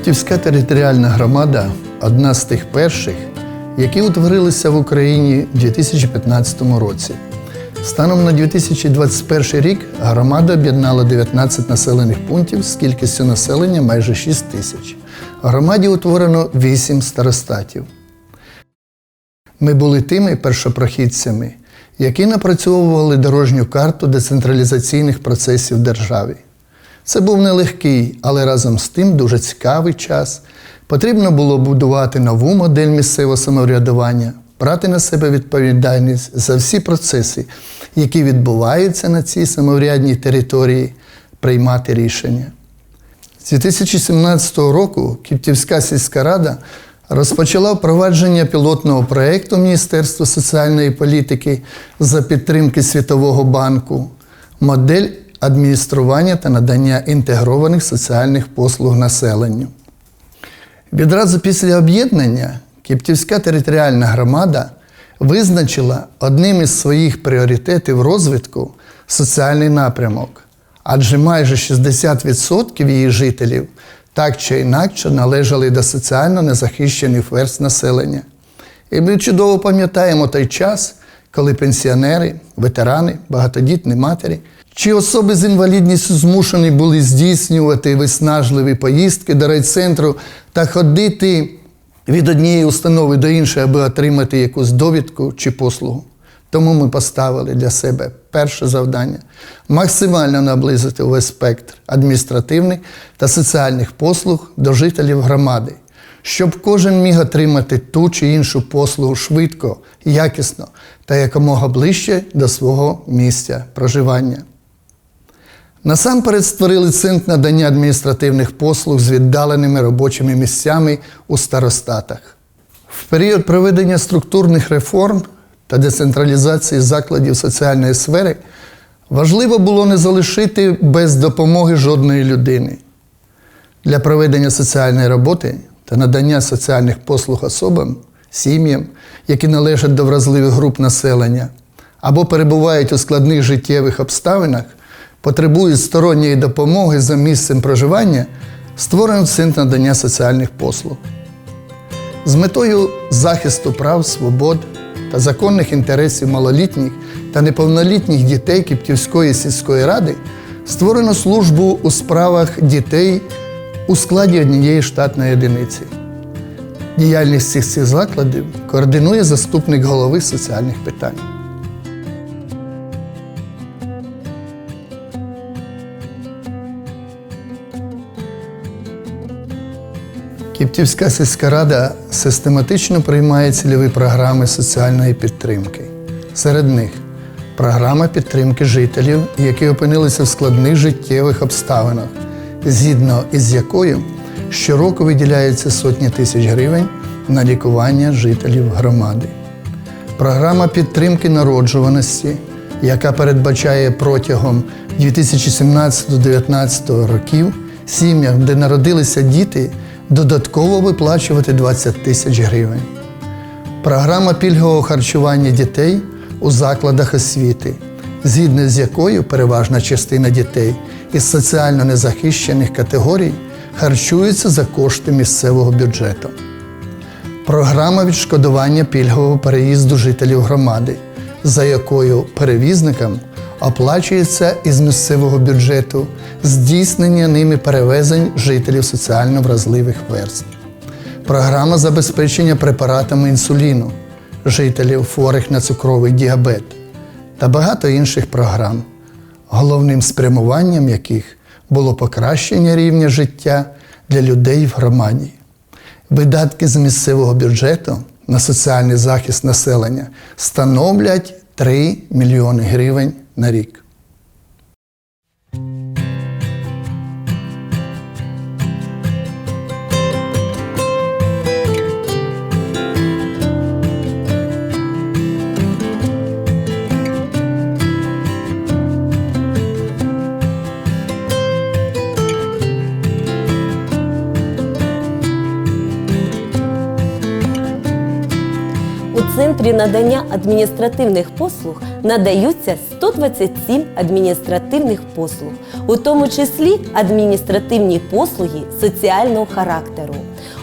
Кіптівська територіальна громада одна з тих перших, які утворилися в Україні у 2015 році. Станом на 2021 рік громада об'єднала 19 населених пунктів з кількістю населення майже 6 тисяч. Громаді утворено 8 старостатів. Ми були тими першопрохідцями, які напрацьовували дорожню карту децентралізаційних процесів державі. Це був нелегкий, але разом з тим дуже цікавий час. Потрібно було будувати нову модель місцевого самоврядування, брати на себе відповідальність за всі процеси, які відбуваються на цій самоврядній території, приймати рішення. З 2017 року Кіптівська сільська рада розпочала впровадження пілотного проєкту Міністерства соціальної політики за підтримки Світового банку, модель адміністрування та надання інтегрованих соціальних послуг населенню. Відразу після об'єднання Кіптівська територіальна громада визначила одним із своїх пріоритетів розвитку соціальний напрямок, адже майже 60% її жителів так чи інакше належали до соціально незахищених верст населення. І ми чудово пам'ятаємо той час, коли пенсіонери, ветерани, багатодітні матері чи особи з інвалідністю змушені були здійснювати виснажливі поїздки до райцентру та ходити від однієї установи до іншої, аби отримати якусь довідку чи послугу. Тому ми поставили для себе перше завдання максимально наблизити увесь спектр адміністративних та соціальних послуг до жителів громади, щоб кожен міг отримати ту чи іншу послугу швидко, якісно та якомога ближче до свого місця проживання. Насамперед створили центр надання адміністративних послуг з віддаленими робочими місцями у старостатах. В період проведення структурних реформ та децентралізації закладів соціальної сфери важливо було не залишити без допомоги жодної людини. Для проведення соціальної роботи та надання соціальних послуг особам, сім'ям, які належать до вразливих груп населення або перебувають у складних життєвих обставинах, потребують сторонньої допомоги за місцем проживання, створено центр надання соціальних послуг. З метою захисту прав, свобод та законних інтересів малолітніх та неповнолітніх дітей Кіптівської сільської ради створено службу у справах дітей у складі однієї штатної одиниці. Діяльність цих цих закладів координує заступник голови соціальних питань. Кіптівська сільська рада систематично приймає цільові програми соціальної підтримки. Серед них програма підтримки жителів, які опинилися в складних життєвих обставинах, згідно із якою щороку виділяється сотні тисяч гривень на лікування жителів громади. Програма підтримки народжуваності, яка передбачає протягом 2017-2019 років сім'ям, де народилися діти, додатково виплачувати 20 тисяч гривень. Програма пільгового харчування дітей у закладах освіти, згідно з якою переважна частина дітей із соціально незахищених категорій харчуються за кошти місцевого бюджету. Програма відшкодування пільгового переїзду жителів громади, за якою перевізникам оплачується із місцевого бюджету здійснення ними перевезень жителів соціально вразливих верств. Програма забезпечення препаратами інсуліну жителів хворих на цукровий діабет та багато інших програм, головним спрямуванням яких було покращення рівня життя для людей в громаді. Видатки з місцевого бюджету на соціальний захист населення становлять 3 мільйони гривень на рік. Центрі надання адміністративних послуг надаються 127 адміністративних послуг, у тому числі адміністративні послуги соціального характеру.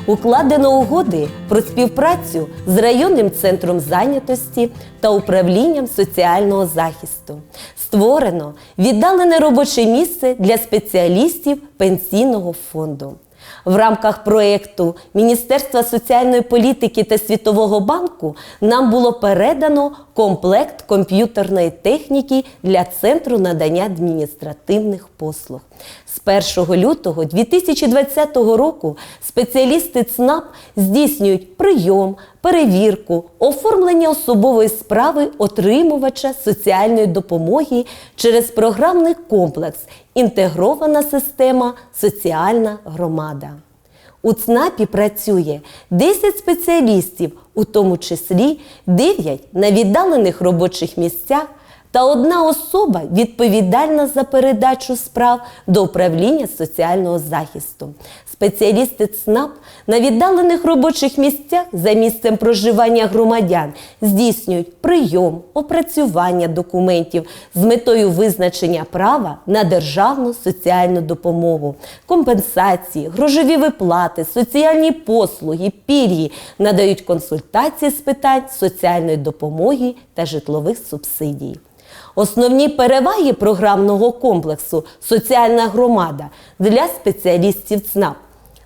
Укладено угоди про співпрацю з районним центром зайнятості та управлінням соціального захисту. Створено віддалене робоче місце для спеціалістів пенсійного фонду. В рамках проєкту Міністерства соціальної політики та Світового банку нам було передано комплект комп'ютерної техніки для Центру надання адміністративних послуг. З 1 лютого 2020 року спеціалісти ЦНАП здійснюють прийом, перевірку, оформлення особової справи отримувача соціальної допомоги через програмний комплекс Інтегрована система Соціальна громада. У ЦНАПі працює 10 спеціалістів, у тому числі 9 на віддалених робочих місцях та одна особа відповідальна за передачу справ до управління соціального захисту. Спеціалісти ЦНАП на віддалених робочих місцях за місцем проживання громадян здійснюють прийом, опрацювання документів з метою визначення права на державну соціальну допомогу, компенсації, грошові виплати, соціальні послуги, пільги, надають консультації з питань соціальної допомоги та житлових субсидій. Основні переваги програмного комплексу Соціальна громада для спеціалістів ЦНАП.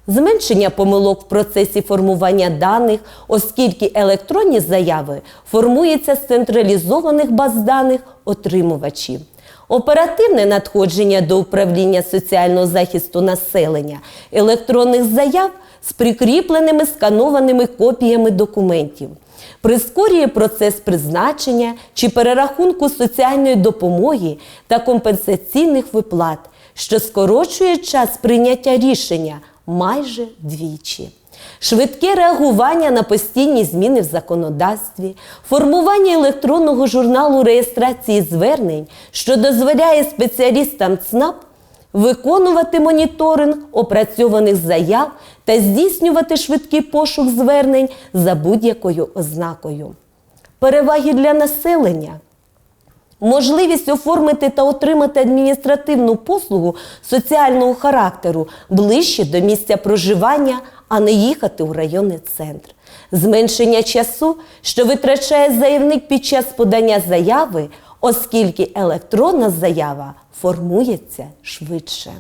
Зменшення помилок в процесі формування даних, оскільки електронні заяви формуються з централізованих баз даних отримувачів. Оперативне надходження до управління соціального захисту населення електронних заяв з прикріпленими сканованими копіями документів прискорює процес призначення чи перерахунку соціальної допомоги та компенсаційних виплат, що скорочує час прийняття рішення майже двічі. Швидке реагування на постійні зміни в законодавстві, формування електронного журналу реєстрації звернень, що дозволяє спеціалістам ЦНАП виконувати моніторинг опрацьованих заяв та здійснювати швидкий пошук звернень за будь-якою ознакою. Переваги для населення. Можливість оформити та отримати адміністративну послугу соціального характеру ближче до місця проживання, а не їхати у районний центр. Зменшення часу, що витрачає заявник під час подання заяви, оскільки електронна заява формується швидше.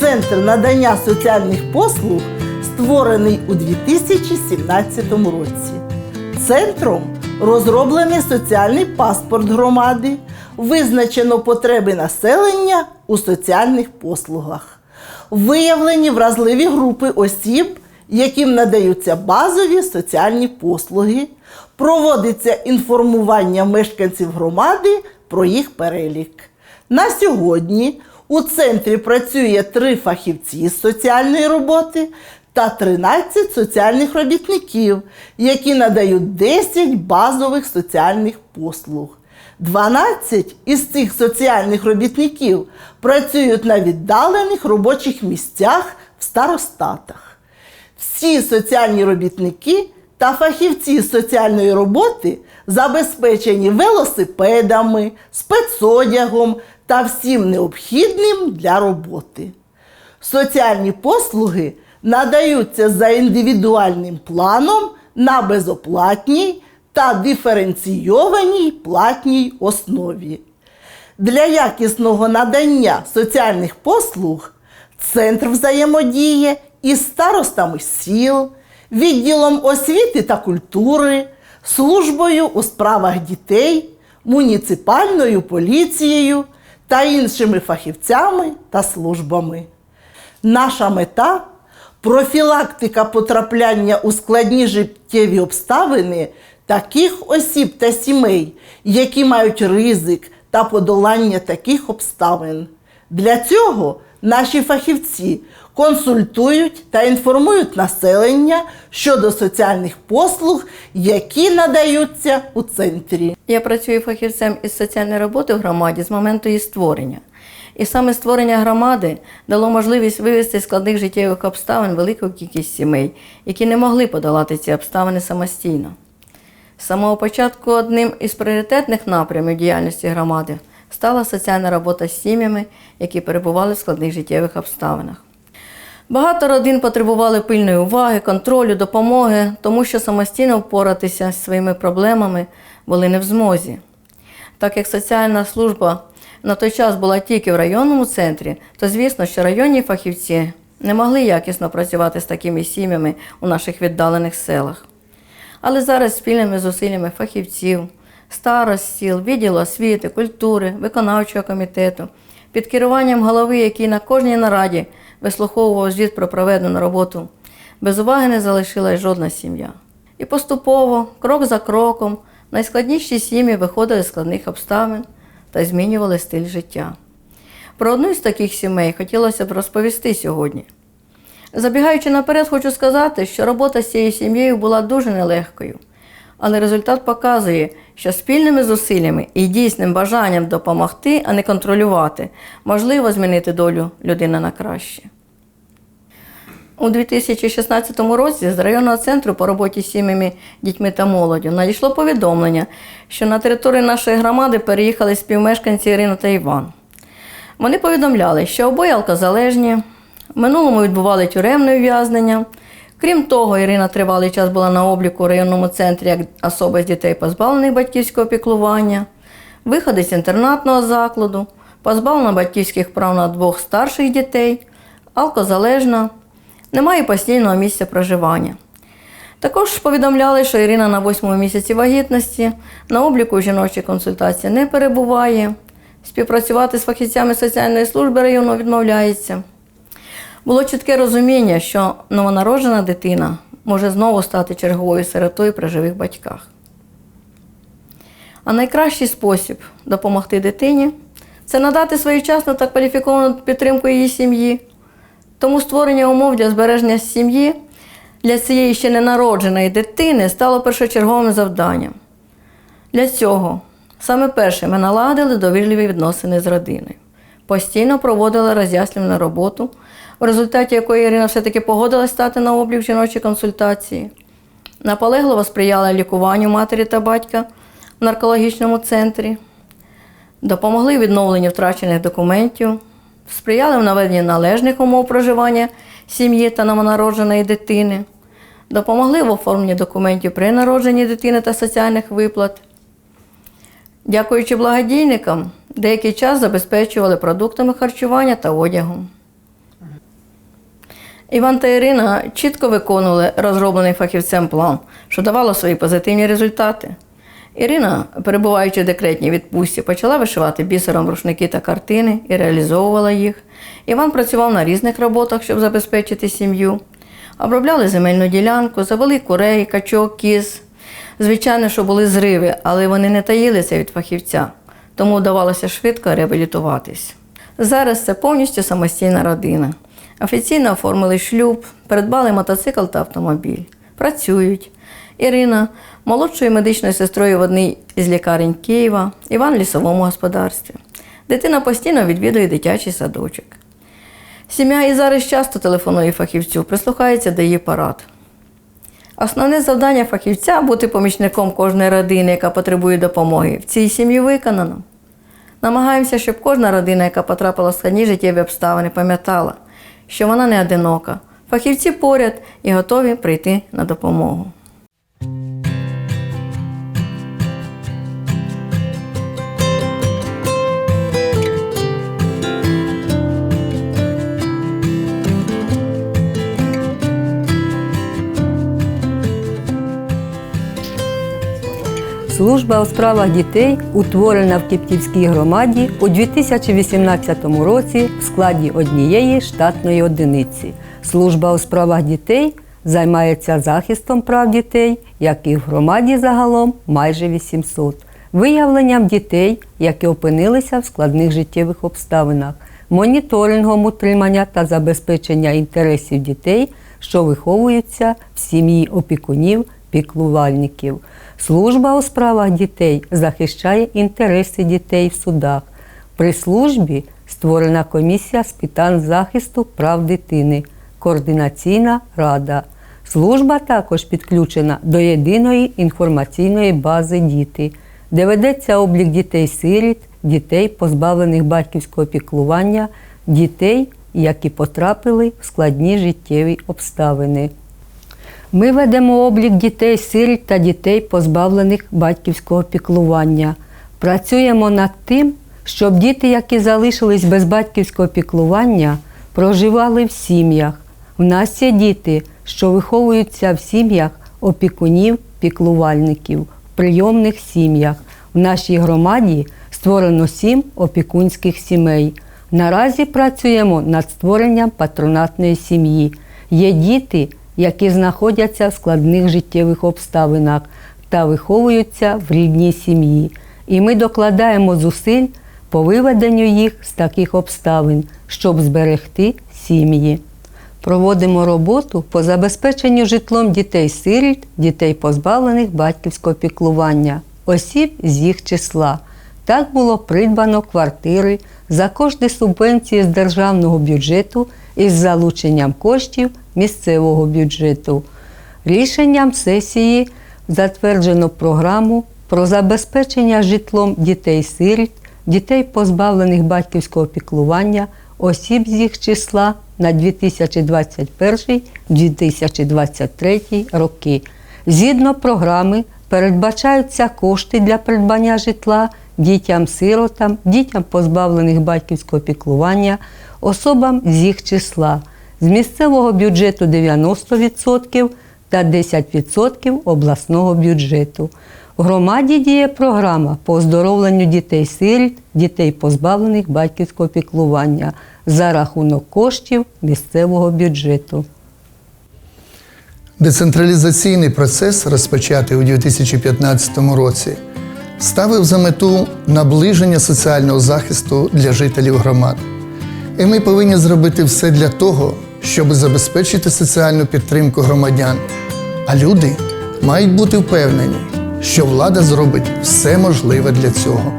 Центр надання соціальних послуг створений у 2017 році. Центром розроблений соціальний паспорт громади, визначено потреби населення у соціальних послугах, виявлені вразливі групи осіб, яким надаються базові соціальні послуги, проводиться інформування мешканців громади про їх перелік. На сьогодні у центрі працює три фахівці з соціальної роботи та 13 соціальних робітників, які надають 10 базових соціальних послуг. 12 із цих соціальних робітників працюють на віддалених робочих місцях в старостатах. Всі соціальні робітники та фахівці соціальної роботи забезпечені велосипедами, спецодягом та всім необхідним для роботи. Соціальні послуги надаються за індивідуальним планом на безоплатній та диференційованій платній основі. Для якісного надання соціальних послуг центр взаємодіє із старостами сіл, відділом освіти та культури, службою у справах дітей, муніципальною поліцією та іншими фахівцями та службами. Наша мета профілактика потрапляння у складні життєві обставини таких осіб та сімей, які мають ризик та подолання таких обставин. Для цього Наші фахівці консультують та інформують населення щодо соціальних послуг, які надаються у центрі. Я працюю фахівцем із соціальної роботи в громаді з моменту її створення. І саме створення громади дало можливість вивести складних життєвих обставин велику кількість сімей, які не могли подолати ці обставини самостійно. З самого початку одним із пріоритетних напрямів діяльності громади стала соціальна робота з сім'ями, які перебували в складних життєвих обставинах. Багато родин потребували пильної уваги, контролю, допомоги, тому що самостійно впоратися з своїми проблемами були не в змозі. Так як соціальна служба на той час була тільки в районному центрі, то звісно, що районні фахівці не могли якісно працювати з такими сім'ями у наших віддалених селах. Але зараз спільними зусиллями фахівців, старостів, відділу освіти, культури, виконавчого комітету, під керуванням голови, який на кожній нараді вислуховував звіт про проведену роботу, без уваги не залишилась жодна сім'я. І поступово, крок за кроком, найскладніші сім'ї виходили з складних обставин та змінювали стиль життя. Про одну з таких сімей хотілося б розповісти сьогодні. Забігаючи наперед, хочу сказати, що робота з цією сім'єю була дуже нелегкою. Але результат показує, що спільними зусиллями і дійсним бажанням допомогти, а не контролювати, можливо змінити долю людини на краще. У 2016 році з районного центру по роботі з сім'ями, дітьми та молоддю надійшло повідомлення, що на території нашої громади переїхали співмешканці Ірина та Іван. Вони повідомляли, що обоє алкозалежні, в минулому відбували тюремне ув'язнення. Крім того, Ірина тривалий час була на обліку у районному центрі як особа з дітей, позбавлених батьківського піклування, виходить з інтернатного закладу, позбавлена батьківських прав на двох старших дітей, алкозалежна, немає постійного місця проживання. Також повідомляли, що Ірина на восьмому місяці вагітності на обліку жіночої консультації не перебуває, співпрацювати з фахівцями соціальної служби району відмовляється. Було чітке розуміння, що новонароджена дитина може знову стати черговою сиротою при живих батьках. А найкращий спосіб допомогти дитині це надати своєчасну та кваліфіковану підтримку її сім'ї. Тому створення умов для збереження сім'ї для цієї ще ненародженої дитини стало першочерговим завданням. Для цього саме перше ми наладили довірливі відносини з родиною. Постійно проводили роз'яснювальну роботу, в результаті якої Ірина все-таки погодилась стати на облік жіночої консультації. Наполегливо сприяла лікуванню матері та батька в наркологічному центрі, допомогли у відновленні втрачених документів, сприяли в наведенні належних умов проживання сім'ї та новонародженої дитини, допомогли в оформленні документів при народженні дитини та соціальних виплат. Дякуючи благодійникам, деякий час забезпечували продуктами харчування та одягом. Іван та Ірина чітко виконували розроблений фахівцем план, що давало свої позитивні результати. Ірина, перебуваючи в декретній відпустці, почала вишивати бісером рушники та картини і реалізовувала їх. Іван працював на різних роботах, щоб забезпечити сім'ю. Обробляли земельну ділянку, завели курей, качок, кіз. Звичайно, що були зриви, але вони не таїлися від фахівця, тому вдавалося швидко реабілітуватись. Зараз це повністю самостійна родина. Офіційно оформили шлюб, придбали мотоцикл та автомобіль. Працюють. Ірина молодшою медичною сестрою в одній із лікарень Києва, Іван в лісовому господарстві. Дитина постійно відвідує дитячий садочок. Сім'я і зараз часто телефонує фахівцю, прислухається до її порад. Основне завдання фахівця бути помічником кожної родини, яка потребує допомоги. В цій сім'ї виконано. Намагаємося, щоб кожна родина, яка потрапила в складні життєві обставини, пам'ятала, що вона не одинока. Фахівці поряд і готові прийти на допомогу. Служба у справах дітей утворена в Кіптівській громаді у 2018 році в складі однієї штатної одиниці. Служба у справах дітей займається захистом прав дітей, яких в громаді загалом майже 800, виявленням дітей, які опинилися в складних життєвих обставинах, моніторингом утримання та забезпечення інтересів дітей, що виховуються в сім'ї опікунів, піклувальників. Служба у справах дітей захищає інтереси дітей в судах. При службі створена комісія з питань захисту прав дитини, координаційна рада. Служба також підключена до єдиної інформаційної бази діти, де ведеться облік дітей-сиріт, дітей, позбавлених батьківського піклування, дітей, які потрапили в складні життєві обставини. Ми ведемо облік дітей сиріт та дітей, позбавлених батьківського піклування. Працюємо над тим, щоб діти, які залишились без батьківського піклування, проживали в сім'ях. В нас є діти, що виховуються в сім'ях опікунів, піклувальників, в прийомних сім'ях. В нашій громаді створено сім опікунських сімей. Наразі працюємо над створенням патронатної сім'ї. Є діти, які знаходяться в складних життєвих обставинах та виховуються в рідній сім'ї. І ми докладаємо зусиль по виведенню їх з таких обставин, щоб зберегти сім'ї. Проводимо роботу по забезпеченню житлом дітей-сиріт, дітей, позбавлених батьківського піклування, осіб з їх числа. Так було придбано квартири за кошти субвенції з державного бюджету із залученням коштів місцевого бюджету. Рішенням сесії затверджено програму про забезпечення житлом дітей-сиріт, дітей, позбавлених батьківського піклування, осіб з їх числа на 2021-2023 роки. Згідно програми передбачаються кошти для придбання житла дітям-сиротам, дітям, позбавлених батьківського піклування, особам з їх числа. З місцевого бюджету 90% та 10% обласного бюджету. В громаді діє програма по оздоровленню дітей-сиріт, дітей, позбавлених батьківського піклування за рахунок коштів місцевого бюджету. Децентралізаційний процес, розпочатий у 2015 році, ставив за мету наближення соціального захисту для жителів громад. І ми повинні зробити все для того, щоб забезпечити соціальну підтримку громадян. А люди мають бути впевнені, що влада зробить все можливе для цього.